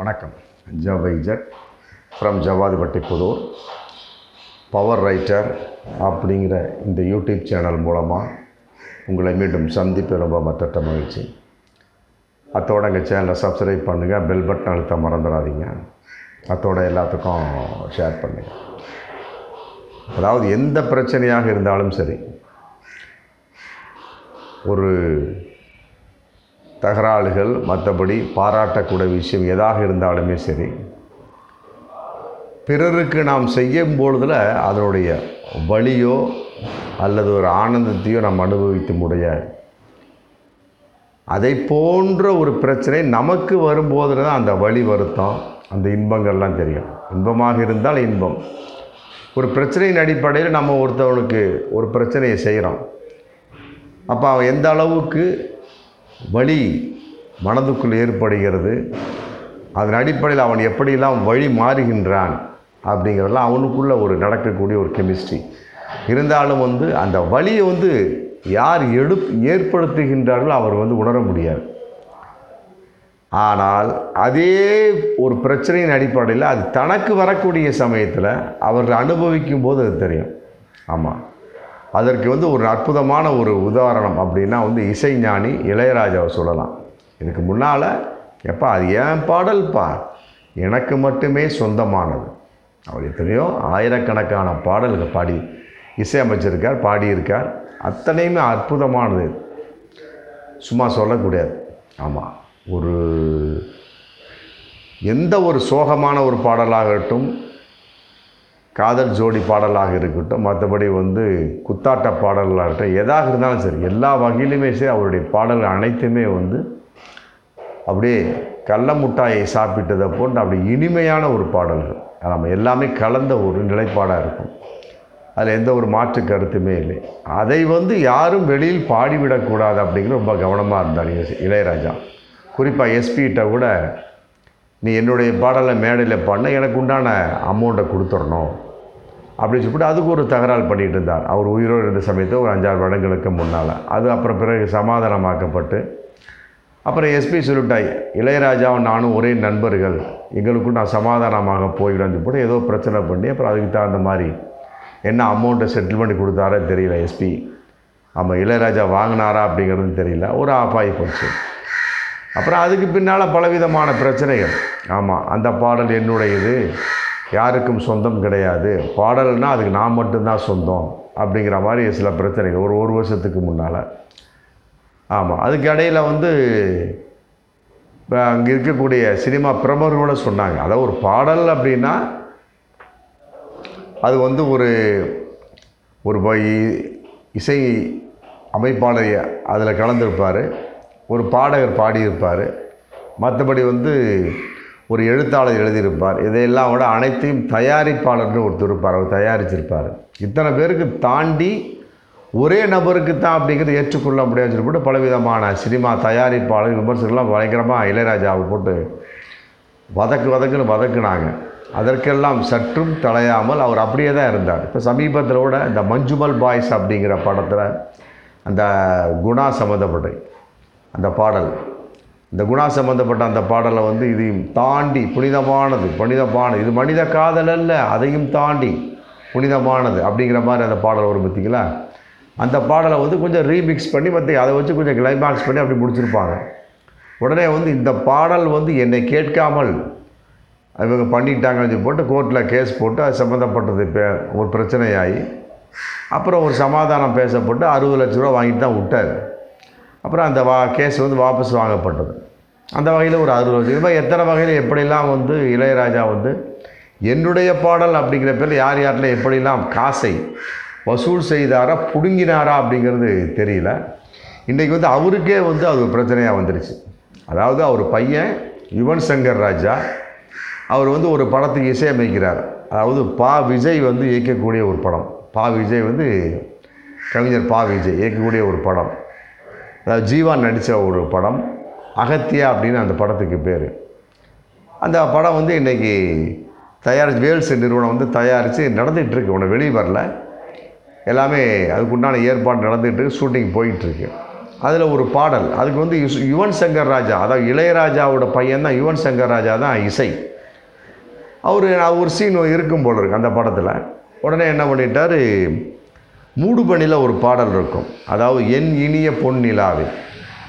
வணக்கம். ஜவைஜட் from Javathipatti Puthur. Power writer அப்படிங்கிற இந்த யூடியூப் சேனல் மூலமாக உங்களை மீண்டும் சந்திப்பு ரொம்ப மற்ற மகிழ்ச்சி. அத்தோட எங்கள் சேனலை சப்ஸ்கிரைப் பண்ணுங்கள் பெல் பட்டன் அழுத்த மறந்துடாதீங்க. அத்தோட எல்லாத்துக்கும் ஷேர் பண்ணுங்கள் அதாவது எந்த பிரச்சனையாக இருந்தாலும் சரி ஒரு தகராறுகள் மற்றபடி பாராட்டக்கூடிய விஷயம் எதாக இருந்தாலுமே சரி பிறருக்கு நாம் செய்யும் பொழுதில் அதனுடைய வலியோ அல்லது ஒரு ஆனந்தத்தையோ நாம் அனுபவிக்க முடியாது அதை போன்ற ஒரு பிரச்சனை நமக்கு வரும்போதில் தான் அந்த வழி வருத்தம் அந்த இன்பங்கள்லாம் தெரியும். இன்பமாக இருந்தால் இன்பம். ஒரு பிரச்சனையின் அடிப்படையில் நம்ம ஒருத்தவனுக்கு ஒரு பிரச்சனையை செய்கிறோம் அப்போ அவன் எந்த அளவுக்கு வழி மனதுக்குள் ஏற்படுகிறது. அதன் அடிப்படையில் அவன் எப்படியெல்லாம் வழி மாறுகின்றான் அப்படிங்கிறதெல்லாம் அவனுக்குள்ளே ஒரு நடக்கக்கூடிய ஒரு கெமிஸ்ட்ரி இருந்தாலும் வந்து அந்த வழியை வந்து யார் எடு ஏற்படுத்துகின்றார்களோ அவர் வந்து உணர முடியாது. ஆனால் அதே ஒரு பிரச்சனையின் அடிப்படையில் அது தனக்கு வரக்கூடிய சமயத்தில் அவர்கள் அனுபவிக்கும் போது அது தெரியும். ஆமாம் அதற்கு வந்து ஒரு அற்புதமான ஒரு உதாரணம் அப்படின்னா வந்து இசைஞானி இளையராஜாவை சொல்லலாம். இதுக்கு முன்னால் எப்பா அது ஏன் பாடல்ப்பா எனக்கு மட்டுமே சொந்தமானது. அவர் எத்தனையோ ஆயிரக்கணக்கான பாடல்கள் பாடி இசையமைச்சிருக்கார் பாடியிருக்கார். அத்தனையுமே அற்புதமானது. சும்மா சொல்லக்கூடாது. ஆமாம் ஒரு எந்த ஒரு சோகமான ஒரு பாடலாகட்டும் காதல் ஜோடி பாடலாக இருக்கட்டும் மற்றபடி வந்து குத்தாட்ட பாடலாக இருக்கட்டும் எதாக இருந்தாலும் சரி எல்லா வகையிலுமே சரி அவருடைய பாடல்கள் அனைத்துமே வந்து அப்படியே கடல முட்டாயை சாப்பிட்டதை போன்ற அப்படி இனிமையான ஒரு பாடல்கள். நம்ம எல்லாமே கலந்த ஒரு நிலைப்பாடாக இருக்கும். அதில் எந்த ஒரு மாற்று கருத்துமே இல்லை. அதை வந்து யாரும் வெளியில் பாடிவிடக்கூடாது அப்படிங்கிற ரொம்ப கவனமாக இருந்தார் இளையராஜா. குறிப்பாக எஸ்பிகிட்ட கூட நீ என்னுடைய பாடலை மேடையில் பாடினா எனக்கு உண்டான அமௌண்ட்டை கொடுத்துடணும் அப்படின்னு சொல்லிட்டு அதுக்கு ஒரு தகராறு பண்ணிகிட்டு இருந்தார். அவர் உயிரோடு இருந்த சமயத்தில் ஒரு அஞ்சாறு வருடங்களுக்கு முன்னால். அது அப்புறம் பிறகு சமாதானமாக்கப்பட்டு அப்புறம் எஸ்பி சொல்லிட்டாய் இளையராஜாவும் நானும் ஒரே நண்பர்கள். எங்களுக்கும் நான் சமாதானமாக போயிடும் போட்டு ஏதோ பிரச்சனை பண்ணி அப்புறம் அதுக்கு தகுந்த மாதிரி என்ன அமௌண்ட்டை செட்டில்மெண்ட் கொடுத்தாரோ தெரியல எஸ்பி ஆமாம் இளையராஜா வாங்கினாரா அப்படிங்கிறது தெரியல. ஒரு ஆஃப் ஆகி போச்சு. அப்புறம் அதுக்கு பின்னால் பலவிதமான பிரச்சனைகள். ஆமாம் அந்த பாடல் என்னுடையது யாருக்கும் சொந்தம் கிடையாது. பாடல்னால் அதுக்கு நான் மட்டும்தான் சொந்தம் அப்படிங்கிற மாதிரி சில பிரச்சனைகள் ஒரு ஒரு வருஷத்துக்கு முன்னால். ஆமாம் அதுக்கு இடையில வந்து இப்போ அங்கே இருக்கக்கூடிய சினிமா பிரமர்களோட சொன்னாங்க. அதாவது ஒரு பாடல் அப்படின்னா அது வந்து ஒரு ஒரு இசை அமைப்பாளர் அதில் கலந்துருப்பார். ஒரு பாடகர் பாடியிருப்பார். மற்றபடி வந்து ஒரு எழுத்தாளர் எழுதியிருப்பார். இதையெல்லாம் விட அனைத்தையும் தயாரிப்பாளர்னு ஒருத்தர் இருப்பார். அவர் தயாரிச்சிருப்பார். இத்தனை பேருக்கு தாண்டி ஒரே நபருக்கு தான் அப்படிங்கிறது ஏற்றுக்கொள்ள முடியாதுன்னு சொல்லிட்டு பலவிதமான சினிமா தயாரிப்பாளர் விமர்சகர்லாம் பயங்கரமாக இளையராஜாவை போட்டு வதக்கு வதக்குன்னு வதக்குனாங்க. அதற்கெல்லாம் சற்றும் தலையாமல் அவர் அப்படியே தான் இருந்தார். இப்போ சமீபத்தில் கூட இந்த மஞ்சுமல் பாய்ஸ் அப்படிங்கிற படத்தில் அந்த குணா சம்மந்தப்பட்டு அந்த பாடல். இந்த குணா சம்மந்தப்பட்ட அந்த பாடலை வந்து இதையும் தாண்டி புனிதமானது புனிதமானது. இது மனித காதல் அல்ல அதையும் தாண்டி புனிதமானது அப்படிங்கிற மாதிரி அந்த பாடல் வரும் பார்த்திங்களா? அந்த பாடலை வந்து கொஞ்சம் ரீமிக்ஸ் பண்ணி மற்ற அதை வச்சு கொஞ்சம் கிளைமாக்ஸ் பண்ணி அப்படி முடிச்சிருப்பாங்க. உடனே வந்து இந்த பாடல் வந்து என்னை கேட்காமல் இவங்க பண்ணிட்டாங்கன்னு சொல்லி போட்டு கோர்ட்டில் கேஸ் போட்டு அது சம்மந்தப்பட்டது பே ஒரு பிரச்சனையாகி அப்புறம் ஒரு சமாதானம் பேசப்பட்டு அறுபது லட்ச ரூபா வாங்கிட்டு தான் விட்டார். அப்புறம் அந்த வா கேஸ் வந்து வாபஸ் வாங்கப்பட்டது. அந்த வகையில் ஒரு அறுபது வருஷம். இது மாதிரி எத்தனை வகையில் எப்படிலாம் வந்து இளையராஜா வந்து என்னுடைய பாடல் அப்படிங்கிற பேரில் யார் யாரில் எப்படிலாம் காசை வசூல் செய்தாரா பிடுங்கினாரா அப்படிங்கிறது தெரியல. இன்றைக்கி வந்து அவருக்கே வந்து அது பிரச்சனையாக வந்துருச்சு. அதாவது அவர் பையன் யுவன் சங்கர் ராஜா அவர் வந்து ஒரு படத்துக்கு இசையமைக்கிறார். அதாவது பா விஜய் வந்து இயக்கக்கூடிய ஒரு படம். பா விஜய் வந்து கவிஞர் பா விஜய் இயக்கக்கூடிய ஒரு படம். அதாவது ஜீவா நடித்த ஒரு படம் அகத்தியா அப்படின்னு அந்த படத்துக்கு பேர். அந்த படம் வந்து இன்றைக்கி தயாரிச்சு வேல்ஸ் நிறுவனம் வந்து தயாரித்து நடந்துகிட்ருக்கு. உன்னை வெளியே வரல. எல்லாமே அதுக்குண்டான ஏற்பாடு நடந்துகிட்டு ஷூட்டிங் போயிட்டுருக்கு. அதில் ஒரு பாடல் அதுக்கு வந்து யுவன் சங்கர் ராஜா அதாவது இளையராஜாவோட பையன் தான் யுவன் சங்கர் ராஜா தான் இசை. அவர் ஒரு சீன் இருக்கும் போல இருக்கு அந்த படத்தில். உடனே என்ன பண்ணிட்டார் மூடுபனியில் ஒரு பாடல் இருக்கும் அதாவது என் இனிய பொன் நிலாவே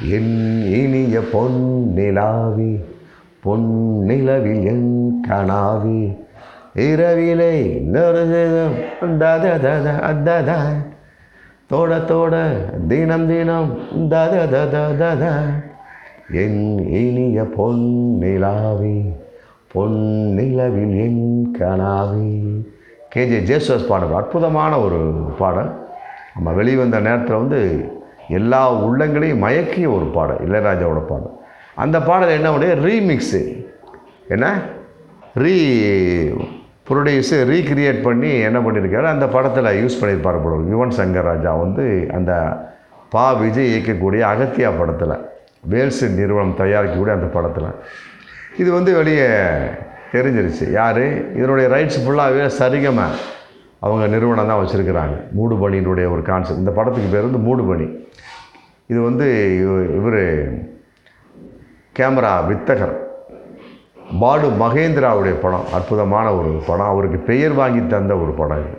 என் இனிய பொன் நிலாவே பொன் நிலவில் என் கனாவே இரவிலை தோட தோட தினம் தினம் தத தத என் இனிய பொன் நிலாவே பொன் நிலவில் என் கனாவே கேஜே ஜேசுவாஸ் பாடல் அற்புதமான ஒரு பாடல். நம்ம வெளிவந்த நேரத்தில் வந்து எல்லா உள்ளங்களையும் மயக்கிய ஒரு பாடல் இளையராஜாவோட பாடல். அந்த பாடல் என்ன உடைய ரீமிக்ஸு. என்ன? ரீ ப்ரொடியூஸு ரீக்ரியேட் பண்ணி என்ன பண்ணியிருக்காரு அந்த படத்தில் யூஸ் பண்ணியிருப்பார் போல யுவன் சங்கர் ராஜா வந்து அந்த பா விஜய் இயக்கக்கூடிய அகத்தியா படத்தில் வேல்ஸ் நிறுவனம் தயாரிக்கக்கூடிய அந்த படத்தில். இது வந்து வெளியே தெரிஞ்சிருச்சு. யார்? இதனுடைய ரைட்ஸ் ஃபுல்லாகவே சரிகம அவங்க நிறுவனம் தான் வச்சுருக்கிறாங்க. மூடுபணியினுடைய ஒரு கான்செப்ட் இந்த படத்துக்கு பேர் வந்து மூடுபனி இது வந்து இவர் கேமரா வித்தகர். பாலு மகேந்திராவுடைய படம். அற்புதமான ஒரு படம். அவருக்கு பெயர் வாங்கி தந்த ஒரு படம் இது.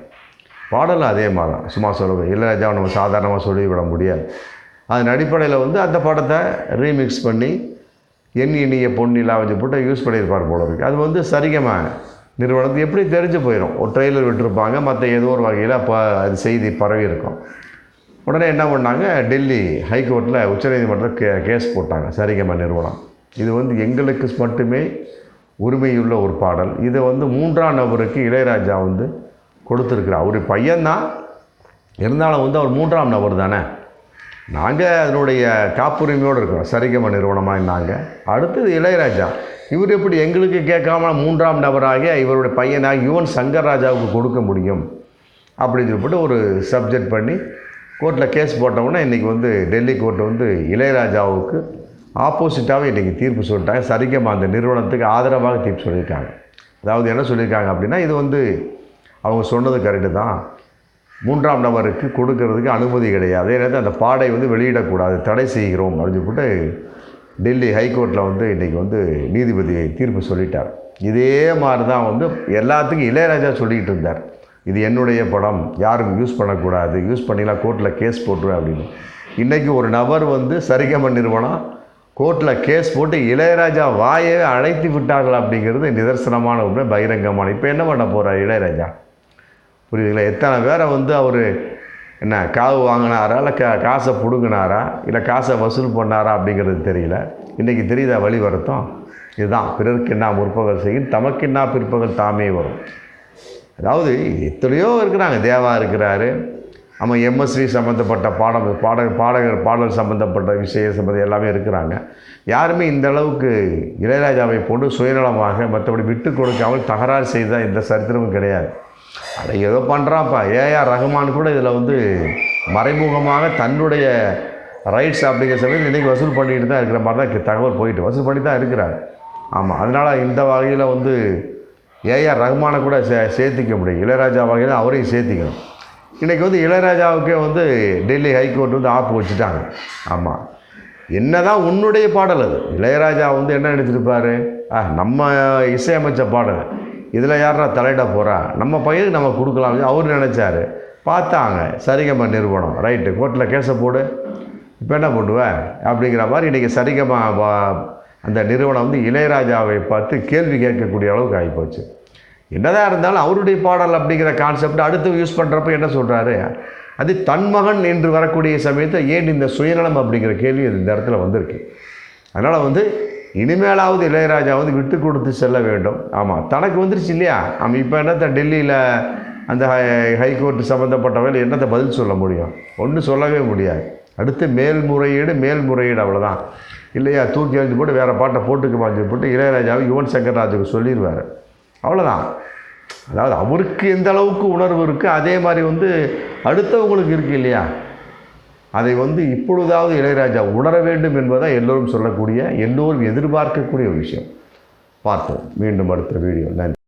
பாடலும் அதே மாதிரி தான். சும்மா சொல்லுவேன் இளையராஜா நம்ம சாதாரணமாக சொல்லிவிட முடியாது. அதன் அடிப்படையில் வந்து அந்த படத்தை ரீமிக்ஸ் பண்ணி என் இனிய பொன்னிலா வச்சு போட்டு யூஸ் பண்ணியிருப்பார் போல இருக்குது அது வந்து சரிகமாக நிறுவனத்துக்கு எப்படி தெரிஞ்சு போயிடும் ஒரு ட்ரெய்லர் விட்டுருப்பாங்க மற்ற ஏதோ ஒரு வகையில் இப்போ அது செய்தி பரவி இருக்கும். உடனே என்ன பண்ணாங்க டெல்லி ஹைகோர்ட்டில் உச்சநீதிமன்றம் கே கேஸ் போட்டாங்க சரிகமா நிறுவனம். இது வந்து எங்களுக்கு மட்டுமே உரிமையுள்ள ஒரு பாடல். இதை வந்து மூன்றாம் நபருக்கு இளையராஜா வந்து கொடுத்துருக்குறார். அவர் பையன்தான் இருந்தாலும் வந்து அவர் மூன்றாம் நபர் தானே? நாங்கள் அதனுடைய காப்புரிமையோடு இருக்கிறோம். சரிகம நிறுவனமாக நாங்கள் அடுத்தது இளையராஜா. இவர் எப்படி எங்களுக்கு கேட்காம மூன்றாம் நபராக இவருடைய பையனாக யுவன் சங்கர் ராஜாவுக்கு கொடுக்க முடியும்? அப்படின்னு சொல்லிட்டு ஒரு சப்ஜெக்ட் பண்ணி கோர்ட்டில் கேஸ் போட்டவுடனே இன்றைக்கி வந்து டெல்லி கோர்ட்டு வந்து இளையராஜாவுக்கு ஆப்போசிட்டாகவே இன்றைக்கி தீர்ப்பு சொல்லிட்டாங்க. சரிகம அந்த நிறுவனத்துக்கு ஆதரவாக தீர்ப்பு சொல்லியிருக்காங்க. அதாவது என்ன சொல்லியிருக்காங்க அப்படின்னா இது வந்து அவங்க சொன்னது கரெக்டு தான். மூன்றாம் நபருக்கு கொடுக்கறதுக்கு அனுமதி கிடையாது. அதே அந்த பாடை வந்து வெளியிடக்கூடாது. தடை செய்கிறோம் அப்படின்னு சொல்லிட்டு டெல்லி ஹைகோர்ட்டில் வந்து இன்றைக்கி வந்து நீதிபதி தீர்ப்பு சொல்லிட்டார். இதே மாதிரி தான் வந்து எல்லாத்துக்கும் இளையராஜா சொல்லிக்கிட்டு இருந்தார். இது என்னுடைய படம். யாரும் யூஸ் பண்ணக்கூடாது. யூஸ் பண்ணிலாம் கோர்ட்டில் கேஸ் போட்டுருவேன் அப்படின்னு. இன்றைக்கி ஒரு நபர் வந்து சரிகம நிறுவனம் கோர்ட்டில் கேஸ் போட்டு இளையராஜா வாயவே அழைத்து விட்டார்கள் அப்படிங்கிறது நிதர்சனமான உண்மை. பகிரங்கமான. இப்போ என்ன பண்ண போகிறார் இளையராஜா? புரியுதுங்களா? எத்தனை பேரை வந்து அவர் என்ன காவு வாங்கினாரா இல்லை கா காசை பிடுங்கினாரா இல்லை காசை வசூல் பண்ணாரா அப்படிங்கிறது தெரியல. இன்றைக்கி தெரியுதா வழி வருத்தம்? இதுதான். பிறர்க்கின்னா முற்பகல் செய்யும்? தமக்கின்னா பிற்பகல் தாமே வரும். அதாவது எத்தனையோ இருக்கிறாங்க. தேவா இருக்கிறாரு. நம்ம எம்எஸ்வி சம்மந்தப்பட்ட பாடம் பாட பாடகர் பாடல் சம்மந்தப்பட்ட விஷயம் சம்மந்தம் எல்லாமே இருக்கிறாங்க. யாருமே இந்த அளவுக்கு இளையராஜாவை போட்டு சுயநலமாக மற்றபடி விட்டு கொடுக்காமல் தகராறு செய்தால் எந்த சரித்திரமும் கிடையாது. அதை ஏதோ பண்ணுறான்ப்பா ஏஆர் ரஹ்மான் கூட இதில் வந்து மறைமுகமாக தன்னுடைய ரைட்ஸ் அப்படிங்கிற சமயத்தில் இன்றைக்கி வசூல் பண்ணிட்டு தான் இருக்கிற மாதிரி தான் தகவல் போயிட்டு வசூல் பண்ணி தான் இருக்கிறார். ஆமாம் அதனால் இந்த வகையில் வந்து ஏஆர் ரஹ்மானை கூட சே சேர்த்திக்க முடியும். இளையராஜா வகையில் அவரையும் சேர்த்திக்கணும். இன்றைக்கி வந்து இளையராஜாவுக்கே வந்து டெல்லி ஹைகோர்ட் வந்து ஆப்பு வச்சுட்டாங்க. ஆமாம் என்னதான் உன்னுடைய பாடல் அது. இளையராஜா வந்து என்ன நினச்சிருப்பார் ஆ நம்ம இசையமைச்ச பாடல். இதில் யாரா தலையிட போகிறா நம்ம பையனுக்கு நம்ம கொடுக்கலாம் அவர் நினச்சாரு. பார்த்தாங்க. சரிகமா நிறுவனம். ரைட்டு. கோர்ட்டில் கேஸை போடு. இப்போ என்ன பண்ணுவேன் அப்படிங்கிற மாதிரி இன்றைக்கி சரிகமா வா- அந்த நிறுவனம் வந்து இளையராஜாவை பார்த்து கேள்வி கேட்கக்கூடிய அளவுக்கு ஆகிப்போச்சு. என்னதான் இருந்தாலும் அவருடைய பாடல் அப்படிங்கிற கான்செப்ட் அடுத்து யூஸ் பண்ணுறப்ப என்ன சொல்கிறாரு அது தன் மகன் என்று வரக்கூடிய சமயத்தில் ஏன் இந்த சுயநலம் அப்படிங்கிற கேள்வி இந்த இடத்துல வந்திருக்கு. அதனால் வந்து இனிமேலாவது இளையராஜாவது விட்டு கொடுத்து செல்ல வேண்டும். ஆமாம் தனக்கு வந்துருச்சு இல்லையா? ஆமாம் இப்போ என்னத்த டெல்லியில் அந்த ஹை ஹைகோர்ட் சம்மந்தப்பட்டவர்கள் என்னத்தை பதில் சொல்ல முடியும்? ஒன்றும் சொல்லவே முடியாது. அடுத்து மேல்முறையீடு மேல்முறையீடு அவ்வளோதான் இல்லையா? தூக்கி எழுந்து போட்டு வேறு பாட்டை போட்டுக்கு மாற்றி போட்டு இளையராஜாவை யுவன் சங்கர் ராஜுக்கு சொல்லிடுவார். அவ்வளோதான் அதாவது அவருக்கு எந்த அளவுக்கு உணர்வு இருக்குது அதே மாதிரி வந்து அடுத்தவங்களுக்கு இருக்குது இல்லையா? அதை வந்து இப்பொழுதாவது இளையராஜா உணர வேண்டும் என்பதை எல்லோரும் சொல்லக்கூடிய எல்லோரும் எதிர்பார்க்கக்கூடிய ஒரு விஷயம். பார்ப்போம். மீண்டும் அடுத்த வீடியோ நன்றி.